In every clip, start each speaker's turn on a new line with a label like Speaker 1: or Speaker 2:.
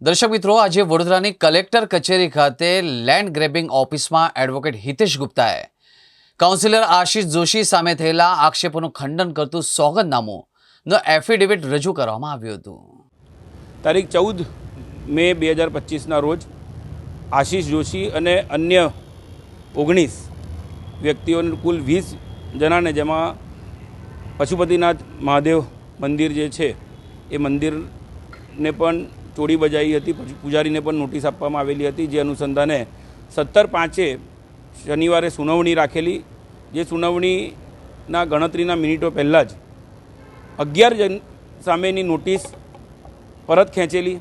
Speaker 1: દર્શક મિત્રો, આજે વડોદરાની કલેક્ટર કચેરી ખાતે લેન્ડ ગ્રેબિંગ ઓફિસમાં એડવોકેટ હિતેશ ગુપ્તાએ કાઉન્સિલર આશિષ જોશી સામે થયેલા આક્ષેપોનું ખંડન કરતું સોગંદનામું એફિડેવિટ રજૂ કરવામાં આવ્યું હતું.
Speaker 2: તારીખ ચૌદ મે બે હજાર પચીસના રોજ આશિષ જોશી અને અન્ય ઓગણીસ વ્યક્તિઓને કુલ વીસ જણાને જેમાં પશુપતિનાથ મહાદેવ મંદિર જે છે, એ મંદિરને પણ ચોરી બજાવી હતી. પૂજારીને પણ નોટિસ આપવામાં આવેલી હતી, જે અનુસંધાને સત્તર પાંચે શનિવારે સુનાવણી રાખેલી. જે સુનાવણીના ગણતરીના મિનિટો પહેલાં જ અગિયાર જણ સામેની નોટિસ પરત ખેંચેલી.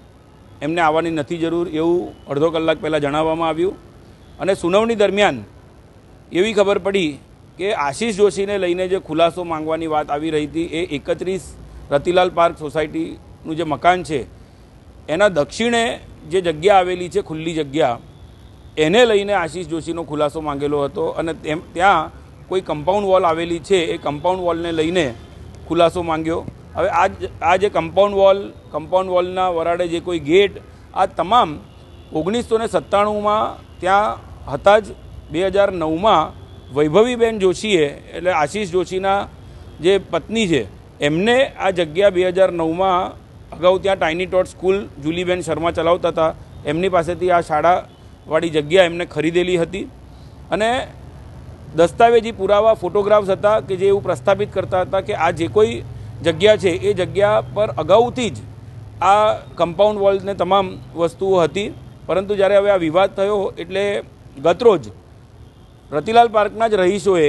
Speaker 2: એમને આવવાની નથી જરૂર એવું અડધો કલાક પહેલાં જણાવવામાં આવ્યું. અને સુનાવણી દરમિયાન એવી ખબર પડી કે આશીષ જોશીને લઈને જે ખુલાસો માંગવાની વાત આવી રહી હતી, એ એકત્રીસ રતિલાલ પાર્ક સોસાયટીનું જે મકાન છે એના દક્ષિણે જે જગ્યા આવેલી છે, ખુલ્લી જગ્યા, એને લઈને આશીષ જોશીનો ખુલાસો માંગેલો હતો અને તેમ ત્યાં કોઈ કમ્પાઉન્ડ વોલ આવેલી છે, એ કમ્પાઉન્ડ વોલને લઈને ખુલાસો માંગ્યો. હવે આ આ જે કમ્પાઉન્ડ વોલ કમ્પાઉન્ડ વોલના વરાડે જે કોઈ ગેટ, આ તમામ ઓગણીસો ને સત્તાણુંમાં ત્યાં હતા જ. બે હજાર નવમાં વૈભવીબેન જોશીએ, એટલે આશીષ જોશીના જે પત્ની છે, એમને આ જગ્યા બે હજાર નવમાં અગાઉ ત્યાં ટાઇની ટોટ સ્કૂલ જુલીબેન શર્મા ચલાવતા હતા. એમની પાસેથી આ શાળાવાળી જગ્યા એમને ખરીદેલી હતી. અને દસ્તાવેજી પુરાવા, ફોટોગ્રાફ્સ હતા કે જે એવું પ્રસ્થાપિત કરતા હતા કે આ જે કોઈ જગ્યા છે, એ જગ્યા પર અગાઉથી જ આ કમ્પાઉન્ડ વોલ્સને તમામ વસ્તુઓ હતી. પરંતુ જ્યારે હવે આ વિવાદ થયો એટલે ગતરોજ રતિલાલ પાર્કના જ રહીશોએ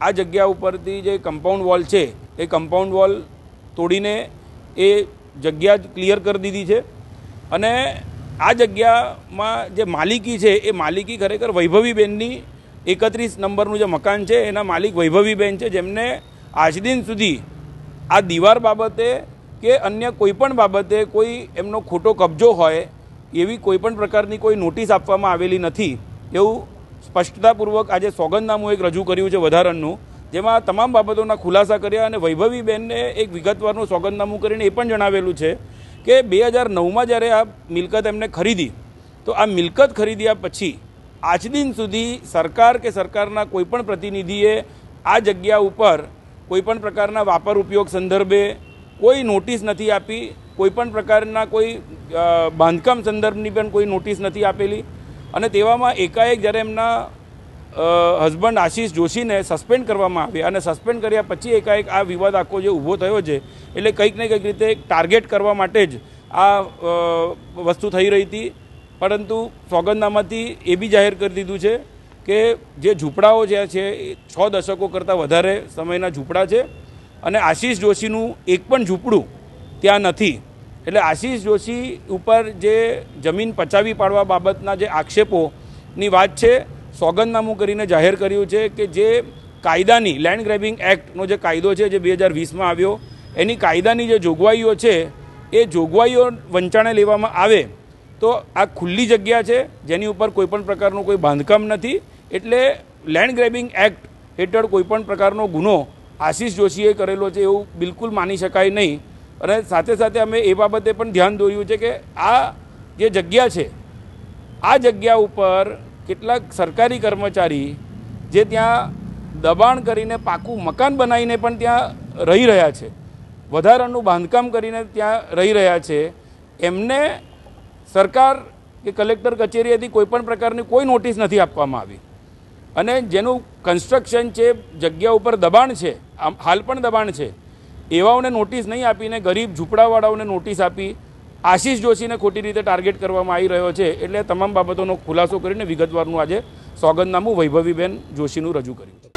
Speaker 2: આ જગ્યા ઉપરથી જે કમ્પાઉન્ડ વોલ છે, એ કમ્પાઉન્ડ વોલ તોડીને એ જગ્યા ક્લિયર કરી દીધી છે. અને આ જગ્યામાં જે માલિકી છે, એ માલિકી ખરેખર વૈભવીબેનની એકત્રીસ નંબરનું જે મકાન છે, એના માલિક વૈભવીબેન છે, જેમને આજ દિન સુધી આ દીવાર બાબતે કે અન્ય કોઈપણ બાબતે કોઈ એમનો ખોટો કબજો હોય, એવી કોઈપણ પ્રકારની કોઈ નોટિસ આપવામાં આવેલી નથી. એવું સ્પષ્ટતાપૂર્વક આજે સોગંદનામું એક રજૂ કર્યું છે વધારણનું જેમાં તમામ બાબતોના ખુલાસા કર્યા અને વૈભવીબેનને એક વિગતવારનું સોગંદનામું કરીને એ પણ જણાવેલું છે કે બે હજાર નવમાં જ્યારે આ મિલકત એમને ખરીદી, તો આ મિલકત ખરીદ્યા પછી આજ દિન સુધી સરકાર કે સરકારના કોઈપણ પ્રતિનિધિએ આ જગ્યા ઉપર કોઈપણ પ્રકારના વાપર ઉપયોગ સંદર્ભે કોઈ નોટિસ નથી આપી, કોઈપણ પ્રકારના કોઈ બાંધકામ સંદર્ભની પણ કોઈ નોટિસ નથી આપેલી. અને તેવામાં એકાએક જ્યારે એમના હસબન્ડ આશીષ જોશીને સસ્પેન્ડ કરવામાં આવ્યા અને સસ્પેન્ડ કર્યા પછી એકાએક આ વિવાદ આખો જે ઊભો થયો છે, એટલે કંઈક ને કંઈક રીતે ટાર્ગેટ કરવા માટે જ આ વસ્તુ થઈ રહી હતી. પરંતુ સોગંદનામાથી એ બી જાહેર કરી દીધું છે કે જે ઝૂંપડાઓ જે છે એ છ દશકો કરતાં વધારે સમયના ઝૂંપડા છે અને આશીષ જોશીનું એક પણ ઝૂંપડું ત્યાં નથી. એટલે આશીષ જોશી ઉપર જે જમીન પચાવી પાડવા બાબતના જે આક્ષેપોની વાત છે સોગંદનામું કરીને જાહેર કર્યું છે કે જે કાયદાની લેન્ડ ગ્રેબિંગ એક્ટનો જે કાયદો છે જે બે હજાર વીસમાં આવ્યો, એની કાયદાની જે જોગવાઈઓ છે, એ જોગવાઈઓ વંચાણે લેવામાં આવે તો આ ખુલ્લી જગ્યા છે, જેની ઉપર કોઈપણ પ્રકારનું કોઈ બાંધકામ નથી, એટલે લેન્ડ ગ્રેબિંગ એક્ટ હેઠળ કોઈપણ પ્રકારનો ગુનો આશીષ જોશીએ કરેલો છે એવું બિલકુલ માની શકાય નહીં. અને સાથે સાથે અમે એ બાબતે પણ ધ્યાન દોર્યું છે કે આ જે જગ્યા છે, આ જગ્યા ઉપર કેટલાક સરકારી કર્મચારી જે ત્યાં દબાણ કરીને પાકું મકાન બનાવીને પણ ત્યાં રહી રહ્યા છે. વધારાનું બાંધકામ કરીને ત્યાં રહી રહ્યા છે. એમને સરકાર કે કલેક્ટર કચેરીએથી કોઈપણ પ્રકારની કોઈ નોટિસ નથી આપવામાં આવી. અને જેનું કન્સ્ટ્રક્શન છે, જગ્યા ઉપર દબાણ છે હાલ પણ દબાણ છે, એવાઓને નોટિસ નહીં આપીને ગરીબ ઝૂંપડાવાળાઓને નોટિસ આપી આશીષ જોશીને ખોટી રીતે ટાર્ગેટ કરવામાં આવી રહ્યો છે એટલે તમામ બાબતોનો ખુલાસો કરીને વિગતવારનું આજે સોગંદનામું વૈભવીબેન જોશીનું રજૂ કર્યું.